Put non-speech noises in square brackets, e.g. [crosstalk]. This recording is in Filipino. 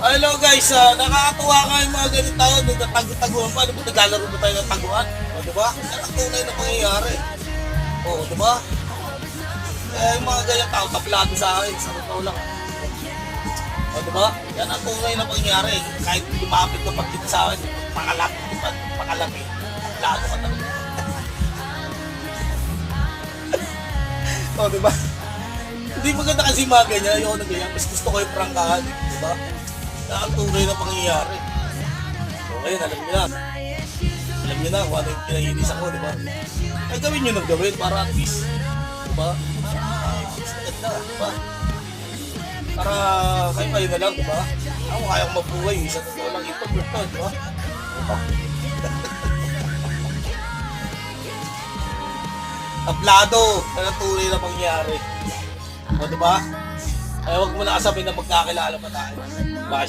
Hello guys, ah, nakakatuwa nga yung mga ganito tayo, nagtatago-taguan pa, di ba naglalaro ba tayo ng taguan? O, di ba? Yan ang tunay na pangyayari. O, di ba? Kaya yung mga ganyan tao, tablado sa akin, sa totoo lang. O, di ba? Yan ang tunay na pangyayari. Kahit lumapit ka pag sa akin, pakalapit ka pa, pakalapit. Tablado ka talaga. [laughs] o, di ba? Hindi maganda kasi yung mga ganyan, na ganyan. Mas gusto ko yung prangkahan, di ba? Na ang tunay na pangyayari. So, ngayon, alam niyo na. Alam niyo na kung ano yung kinainis ako, di ba? Ay, gawin niyo nang gawin para at least, di ba? Ah, di ba? Para kayo kayo na lang, di ba? Ako kaya kong mabuhay, isa totoo lang ito, di ba? Di ba? Tablado, na tunay na pangyayari. O, di ba? Ay, huwag mo na kasabihin na magkakilala pa tayo.